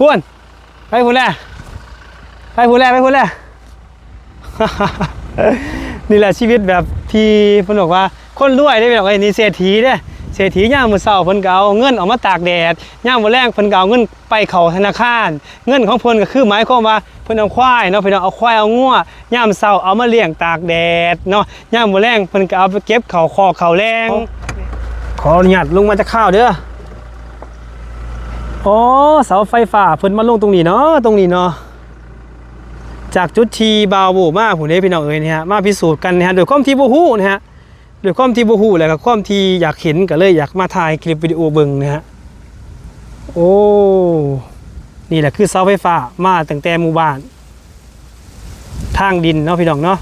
พูนไปพูนแหละไปพูนแหละไปพูนแหละนี่แหละชีวิตแบบที่เพิ่นบอกว่าคนรวยได้แบบไอ้นี่เศรษฐีเด้เศรษฐีย่ามมือเช้าเพิ่นก็เอาเงินออกมาตากแดดย่ามมือแรงเพิ่นก็เอาเงินไปเข้าธนาคาร เงินของเพิ่นก็คือหมายความว่าเพิ่นเอาควายเนาะเพิ่นเอาควายเอางัวย่ามเช้าเอามาเลี้ยงตากแดดเนาะย่ามมือแรงเพิ่นก็เอาไปเก็บเข้าคอเข้าแรงขออนุญาตลงมาจากข้าวเด้อ อ๋อเสาไฟฟ้าเพิ่นมาลงตรงนี้เนาะตรงนี้เนาะจากจุดทีบาวบูมากผมได้พี่น้องเอ๋ยนะฮะมาพิสูจน์กันนะฮะโดยความที่บูฮู้นะฮะโดยความที่บูฮู้แล้วก็ความที่อยากเห็นก็เลยอยากมาถ่ายคลิปวิดีโอเบิ่งนะฮะโอ้นี่แหละคือเสาไฟฟ้ามาตั้งแต่หมู่บ้าน ทางดินเนาะพี่น้องเนาะ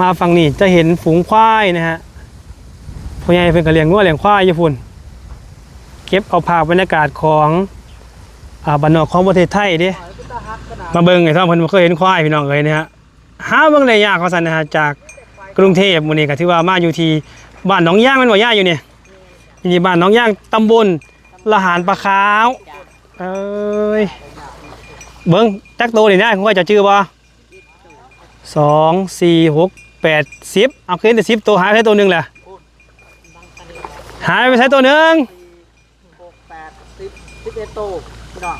มาฝั่งนี้จะเห็นฝูงควายนะฮะพ่อใหญ่เพิ่นก็เลี้ยงงัวเลี้ยงควายอยู่พุ่น ก็บเอาภาพบรรยากาศของอ่าบ้านนอกของประเทศไทยเด้มาเบิ่งไอ้ท่องเพิ่นบ่เคยเห็นควายพี่น้องเอ้ยนะฮะหาเบิ่งได้ยากว่าซั่นนะฮะจากกรุงเทพมื้อนี้ก็ถือว่ามาอยู่ที่บ้านหนองย่างแมันบ่ย่าอยู่เนี่ยนี่บ้านหนองย่างตำบลละหารปลาขาวเอ้ยเบิ่งจักโตนี่ได้ผมว่าจะชื่อบ่สองสี่หกแปดสิบเอาขึ้นแต่สิบตัวหายไปตัวหนึ่งแหละหายไปใช้ตัวหนึ่ง หกแปดสิบสิบ เอ็ดโตพี่น้อง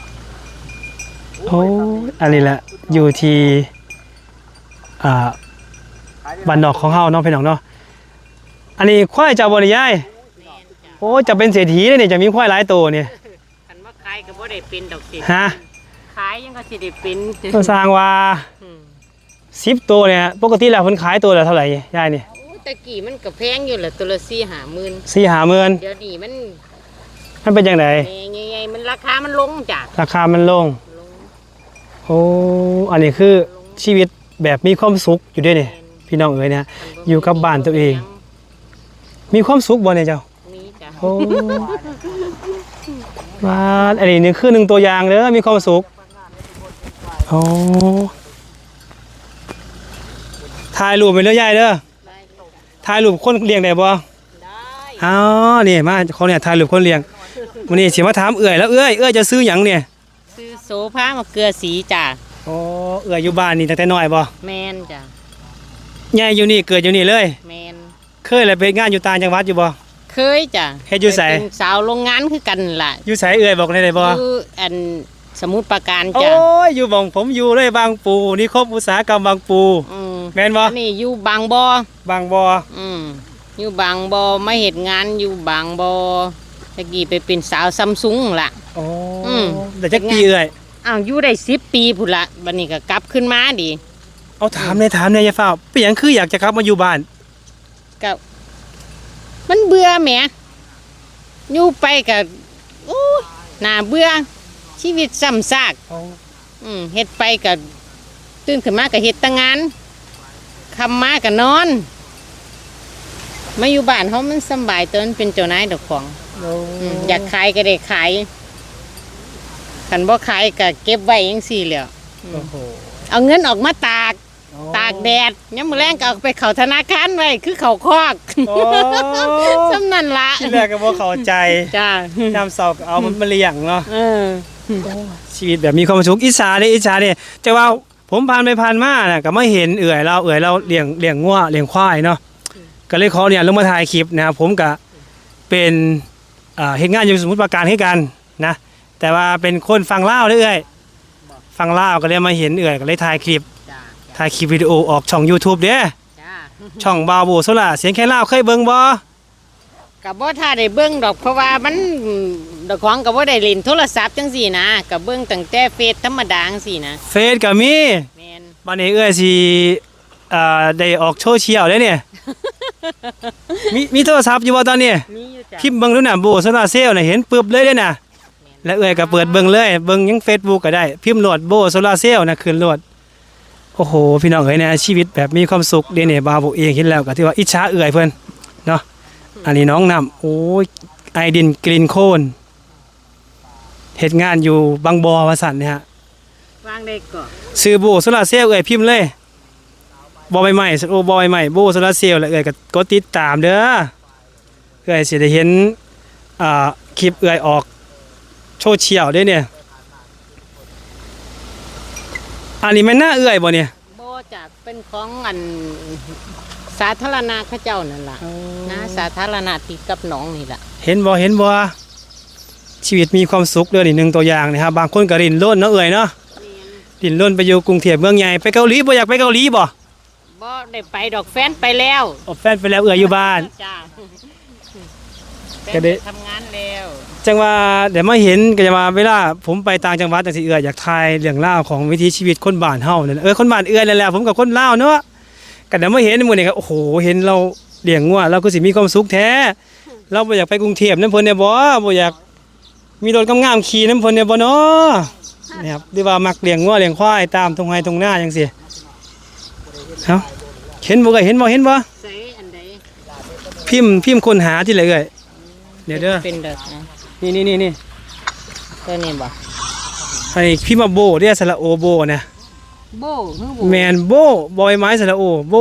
โอ้ยอันนี้แหละอยู่ที่อ่าบ้านนอกของเฮาเนาะพี่น้องเนาะอันนี้ควายเจ้าบ่ได้ยายแม่นจ้ะโอ้จะเป็นเศรษฐีเลยนี่จะมีควายหลายตัวนี่คันว่าขายก็บ่ได้เป็นดอกสิฮะขายยังก็สิได้เป็นต้องสร้างว่าอืม10ตัวเนี่ยปกติแล้วเพิ่นขายตัวละเท่าไหร่ยายนี่โอ้ตะกี้มันก็แพงอยู่ละตัวละ4 5หมื่น4 5หมื่นเดี๋ยวนี้มัน มันเป็นจังไดแหน่ใหญ่ๆมันราคามันลงจ้ะราคามันลงลงโอ้อันนี้คือชีวิตแบบมีความสุขอยู่ด้วยนี่พี่น้องเอ๋ยเนี่ยอยู่กับบ้านตัวเอง มีความสุขบ่เนี่ยเจ้ามีจ้ะโอ้มาอันนี้นี่คือหนึ่งตัวอย่างเด้อมีความสุขโอ้ถ่ายรูปไปเลยยายเด้อได้จ้ะถ่ายรูปคนเลี้ยงได้บ่ได้อ๋อนี่มาเขาเนี่ยถ่ายรูปคนเลี้ยง วันนี้สิมาถามเอื้อยแล้วเอื้อยเอื้อยจะซื้อหยังเนี่ยซื้อโซฟามะเกลือสีจ้ะโอ้เอื้อยอยู่บ้านนี่ตั้งแต่น้อยบ่แมนจ้ะใหญ่อยู่นี่เกิดอยู่นี่เลย แมนเคยเลยไปงานอยู่ต่างจังหวัดอยู่บ่ เคยจ้ะเฮ็ดอยู่ไส เป็นสาวโรงงานคือกันล่ะอยู่ไสเอื้อยบอกได้ได้บ่อยู่อันสมุทรปราการโอ้จ้ะยอยู่บ่งผมอยู่เลยบางปูนิคมอุตสาหกรรมบางปู อืมแม่นบ่อันนี้อยู่บางบ่อบางบ่ออืมอยู่บางบอไม่เห็นงานอยู่บางบอ ตะกี้ไปเป็นสาวซัมซุงล่ะ โอ้อืม แต่จักปีเอ้ยอ้าวอยู่ได้สิบปีพุ่นละบัดนี้ก็กลับขึ้นมาดิเอาถามเลยถามเลยอย่าฝ้าวเป็นหยังคืออยากจะกลับมาอยู่บ้าน ก็มันเบื่อแหมอยู่ไปก็โอ้ยน่าเบื่อชีวิตซ้ำซาก อืมเฮ็ดไปก็ตื่นขึ้นมาก็เฮ็ดแตงานคำมาก็นอน มาอยู่บ้านเขามันสำบายเตินเป็นเจ้านายดอกของ อืมอยากขายก็ได้ขายคันบ่ขายก็เก็บไว้ยังสี่แหล้วโอ้โหเอาเงินออกมาตากตากแดดยามมื้อแรงก็เอาไปเข้าธนาคารไว้คือเข้าคอกโอ้สำนั่นละที่แรกก็บ่เข้าใจจ้าน้ำเสาก็เอามันมาเลี้ยงเนาะ เออ ชีวิตแบบมีความสุขอิจฉาเด้อิจฉาเด้แต่ว่าผมผ่านไปผ่านมาน่ะก็ไม่เห็นเอื่อยเราเอื่อยเราเลี้ยงเลี้ยงงัวเลี้ยงควายเนาะก็เลยขอเนี่ยลงมาถ่ายคลิปนะครับผมก็เป็นอ่า เฮ็ดงานอยู่สมุทรปราการให้กันนะแต่ว่าเป็นคนฟังเล่าวเด้อเอื่อยฟังเล่าวก็เลยมาเห็นเอื่อยก็เลยถ่ายคลิปจ้าถ่ายคลิปวิดีโอออกช่อง YouTube เด้อจ้าช่องบาวโบโซล่าเสียงแค่เล่าวเคยเบิ่งบ่ก็บ่ท่าได้เบิ่งดอกเพราะว่ามันดอกของก็บ่ได้เล่นโทรศัพท์จังซี่นะก็เบิ่งตั้งแต่เฟซธรรมดาจังซี่นะเฟซก็มีแม่นบัดนี้เอื้อยสิอ่าได้ออกโซเชียลแล้วเนี่ยมีมีโทรศัพท์อยู่บ่ตอนนี้มี อยู่จ้ะพิมพ์เบิ่งดูน่ะโบโซล่าเซลล์น่ะเห็นปึ๊บเลยเด้น่ะแล้วเอื้อยก็เปิดเบิ่งเลยเบิ่งยัง Facebook ก็ได้ พิมพ์โหลดโบโซล่าเซลล์น่ะขึ้นโหลดโอ้โห พี่น้องเอ้ยนะชีวิตแบบมีความสุขเด้เนี่ยบาวโบเองเห็นแล้วก็ถือว่าอิจฉาเอื้อยเพิ่นเนาะอันนี้น้องนำโอ้ยไอดินกรีนโคนเฮ็ดงานอยู่บางบอว่าซั่นเนี่ยฮะวางได้ก่อนซื้อโบโซลาร์เซลล์เอ่ยพิมพ์เลยบอใบใหม่โอ้บอยใหม่โบโซลาร์เซลล์แล้วเอ่ยก็กดติดตามเด้อ เอ่ยสิได้เห็นอ่าคลิปเอ่ยออกโซเชียลเด้เนี่ยอันนี้แม่นหน้าเอื้อยบ่เนี่ยบ่จากเป็นของอันสาธารณะเขาเจ้านั่นล่ะนะสาธารณะที่กับหนองนี่ล่ะเห็นบ่เห็นบ่ชีวิตมีความสุขเด้อนี่หนึ่งตัวอย่างนะครับบางคนก็รินร่นเนาะเอ่ยเนาะรินร่นไปอยู่กรุงเทพเมืองใหญ่ไปเกาหลีบ่อยากไปเกาหลีบ่บ่ได้ไปดอกแฟนไปแล้วเอาแฟนไปแล้วเอ่ยอยู่บ้านจ้าแฟน ก็ได้ไปทำงานแล้วจังว่าเดี๋ยวมาเห็นก็จะมาเวลาผมไปต่างจังหวัดจังสิเอื้อยอยากทายเรื่องราวของวิถีชีวิตคนบ้านเฮานั่นเออคนบ้านเอื้อยนั่นแหละผมกับคนลาวเนาะก็เดี๋ยวมาเห็นหมื้อนี้ก็โอ้โหเห็นเราเลี้ยงงัวเราก็สิมีความสุขแท้ เราบ่อยากไปกรุงเทพนำเพิ่นเนี่ยบ่บ่อยากมีรถงามๆขี่นำเพิ่นเนี่ยบ่เนาะนะครับหรือว่ามักเลี้ยงงัวเลี้ยงควายตามตรงไห้ตรงหน้าจังซี่เอ้าเห็นบ่เอ้ยเห็นบ่เห็นบ่ ใส่อันใด พิมพ์พิมพ์ค้นหาที่ไหนเอ้ยเดี๋ยวเด้อเป็นเด็กนะนี่นี่นี่นี่ตัวนี้บ่ไอ้พิมพ์มาโบเรียกสระโอโบนะโบ้คือโบ้แมนโบบอยไม้สระโอโบ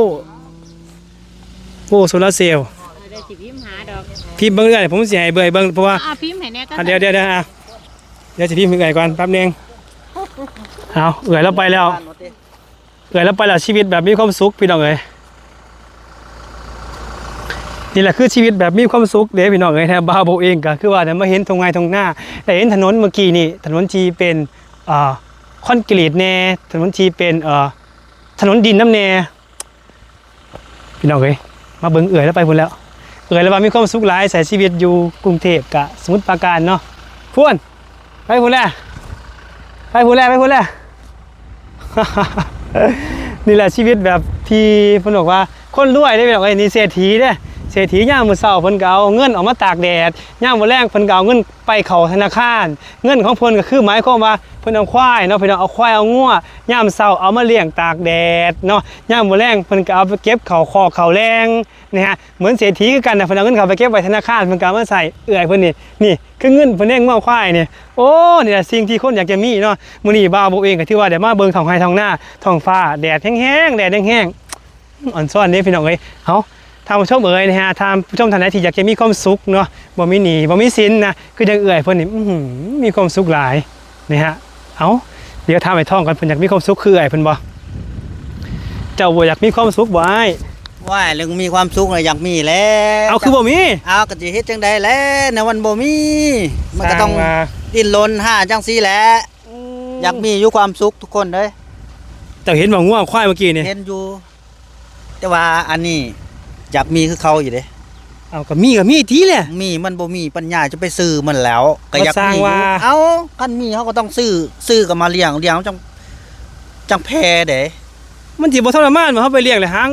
โบโซลาร์เซลล์ได้สิพิมพ์หาดอกพิมพ์เบิ่งเรื่อยผมสิให้เบิ่งเบิ่งเพราะว่าอ่าพิมพ์ให้แน่ก็อะเดี๋ยวเดี๋ยวเดี๋ยวอะเดี๋ยวสิพิมพ์ให้เอื่อยก่อนแป๊บนึงเอาเอื่อยแล้วไปแล้วบ้านหมดดิเอื่อยแล้วไปแล้วชีวิตแบบมีความสุขพี่น้องเอ้ย นี่แหละคือชีวิตแบบมีความสุขเด้พี่น้องเอ้ยแทบาโบเองก็คือว่าเนี่ยมาเห็นตรงไงตรงหน้าแต่เห็นถนนเมื่อกี้นี่ถนนทีเป็นอ่าคอนกรีตแน่ถนนทีเป็นเอ่อถนนดินน้ำแน่พี่น้องเอ้ยมาเบิ่งเอื่อยแล้วไปพุ่นแล้ว เอื่อยแล้วว่ามีความสุขหลายใส่ชีวิตอยู่กรุงเทพกะสมุทรปราการเนาะพวนไปพุ่นแล้วไปพุ่นแล้วไปพุ่นแล้วนี่แหละชีวิตแบบที่พิ่นบอกว่าคนรวยได้แบบว่านี่เศรษฐีเด้ เศรษฐีย่ามมือเช้าเพิ่นก็เอาเงินออกมาตากแดดย่ามมือแรงเพิ่นก็เอาเงินไปเข้าธนาคาร เงินของเพิ่นก็คือหมายความว่าเพิ่นเอาควายเนาะเพิ่นเอาควายเอางัวย่ามเช้าเอามาเลี้ยงตากแดดเนาะย่ามมือแรงเพิ่นก็เอาไปเก็บเข้าคอเข้าแรงนะฮะเหมือนเศรษฐีคือกันนะเพิ่นเอาเงินเขาไปเก็บไว้ธนาคารเพิ่นก็เอามาใส่เอื้อยเพิ่นนี่นี่คือเงินเพิ่นเองงัวควายนี่โอ้นี่แหละสิ่งที่คนอยากจะมีเนาะมื้อนี้บ่าวบ่เองก็ถือว่าได้มาเบิ่งท้องไร่ท้องนาท้องฟ้าแดดแห้งๆแดดแห้งๆอ่อนซ้อนนี่พี่น้องเอ้ยเอา ทางผู้ชมเอ๋ยนะฮะทางผู้ชมท่านไหนที่อยากจะมีความสุขเนาะบ่มีหนีบ่มีสินนะคือจังเอื่อยเพิ่นนี่อื้อหือมีความสุขหลายนะฮะเอาเดี๋ยวทำให้ท่องกันเพิ่นอยากมีความสุขคือเอื่อยเพิ่นบ่เจ้าบ่อยากมีความสุขบ่อ้ายว่าเรื่องมีความสุขเลยอยากมีแหล้วเอาคือบ่มีเอาก็สิเฮ็ดจังใดแหล้วในวันบ่มีมันก็ต้องสร้าาดิ้นรนหาจังซี่แหละอยากมีอยู่ความสุขทุกคนเด้ยเจ้าเห็นบ่ง่วงควายเมื่อกี้นี่เห็นอยู่ แต่ว่าอันนี้ อยากมีคือเขาอยู่เด้เอาก็มีก็มีทีแหละ มีมันบ่มีปัญญาจะไปซื้อมันแล้วก็อยากก็สร้างมีอยู่ว่า เอ้าคันมีเขาก็ต้องซื้อซื้อก็มาเลี้ยงเลี้ยงจังจังแพเด้มันสิบ่ทรมานบ่เฮาไปเลี้ยงเลยหาง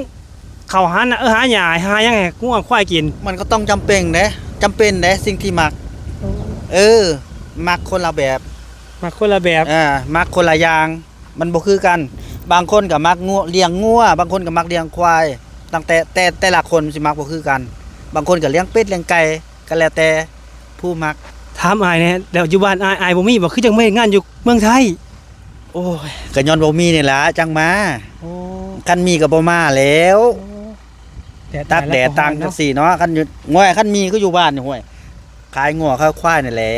เข้าหาน่ะเออหาหญ้าหาหยังให้ง่วงควายกิน มันก็ต้องจำเป็นเด้จำเป็นเด้สิ่งที่มัก เออ มักคนละแบบมาคนละแบบอ่ามักคนละอย่าง มันบ่คือกัน บางคนก็มักงัวเลี้ยงงัวบางคนก็มักเลี้ยงควาย ตั้งแต่แต่แต่ละคนสิมักบ่คือกัน บางคนก็เลี้ยงเป็ดเลี้ยงไก่ก็แล้วแต่ผู้มักถามอายแหน่แล้วอยู่บ้านอายอายบ่มีบ่คือจังไม่เฮ็ดงานอยู่เมืองไทย โอ้ยก็ย้อนบ่มีนี่ล่ะจังมาโอ้คันมีก็บ่มาแล้วตากแดดต่างจังซี่เนาะคันอยู่ง่วยคันมีก็อยู่บ้านนี่ห้วยขายงัวขายควายนี่แหละ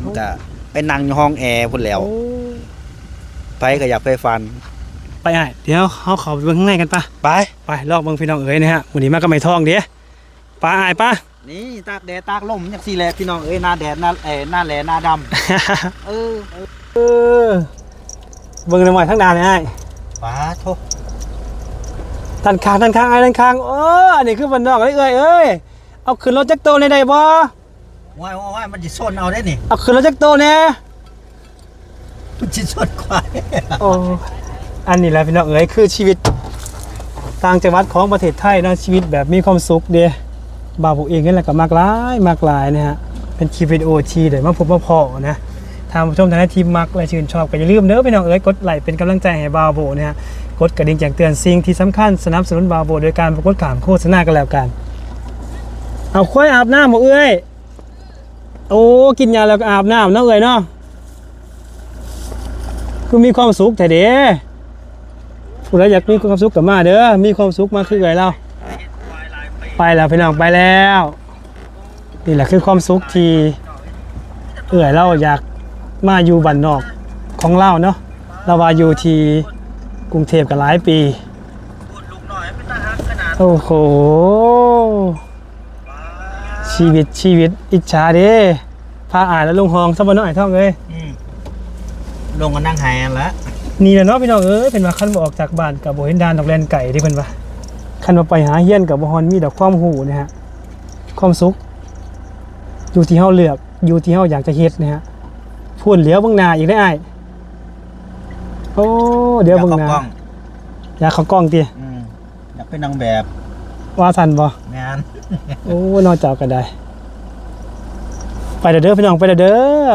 มันก็ไปนั่งอยู่ห้องแอร์พุ่นแล้วไปก็อยากไปฟัน ไปอะเดี๋ยวเขาเข้าไปเบิ่งข้างในกันปะไป ไปลอกเบิ่งพี่น้องเอ๋ยนะฮะวันนี้มากับไม่ทองเด้ปลาอายปะนี่ตากแดดตากลมจังซี่แหละพี่น้องเอ้ยหน้าแดดหน้าเอ้ยหน้าแลหน้าดำเออเออเบิ่งหน่อยทั้งดานเลยอ้ายป้าโทตันคางตันคางอ้ายตันคางเอออันนี้คือบ้านนอกเลยเอ้ยเอ้ยเอาขึ้นรถจักรโตเลยได้บ่ว้ายว้ายมันสิชนเอาได้นี่เอาขึ้นรถจักรโตแน่มันสิชนควายโอ้ อันนี้แหละพี่น้องเอ๋ยคือชีวิตต่างจังหวัดของประเทศไทยนะชีวิตแบบมีความสุขเด้บ่าวผมเองนี่แหละก็มากหลายมากหลายนะฮะเป็นคลิปวิดีโอที่ได้มาพบมาพอนะทางผู้ชมทางด้าทีมมักและชื่นชอบก็อย่าลืมเด้อพี่น้องเอ๋ยกดไลค์เป็นกำลังใจให้บาวโบนะฮะกดกระดิ่งแจ้งเตือนสิ่งที่สำคัญสนับสนุนบาวโบโดยการประกดขามโฆษณากันแล้วกัน เอาค่อยอาบน้ำบ่เอ้ยโอ้กินยาแล้วก็อาบน้ำเนาะเอ้ยเนาะคือมีความสุขแต่เด้ ผู้ใดอยากมีความสุขกับมาเด้อมีความสุขมาคือเอ้ยเราไปแล้วพี่น้องไปแล้วนี่แหละคือความสุขที่เอื่อยเราอยากมาอยู่บ้านนอกของเราเนาะเราว่าอยู่ที่กรุงเทพกันหลายปีโอ้โหชีวิตชีวิตอิจฉาเด้พาอ่านแล้วลงห้องซะบ่น้อยท่องเอ้ยลงกันนั่งแฮนแล้ว นี่แหละเนาะพี่น้องเอ้ยเป็นว่าคันบ่ออกจากบ้านกับบ่เห็นดานดอกแลนไก่ที่เพิ่นว่าคันว่าไปหาเฮียนกับบ่ฮอนมีแต่ความหูนะฮะความสุข อยู่ที่เฮาเลือกอยู่ที่เฮาอยากจะเฮ็ดนะฮะพูดเหลียวเบิ่งหน้าอีกได้อ้ายโอ้เดี๋ยวเบิ่งหน้าอยากเข้ากล้องอยากเข้ากล้องติอืมอยากเป็นนางแบบว่าซั่นบ่งานโอ้นอกจากกันได้ ไปเด้อเด้อพี่น้องไปเด้อเด้อ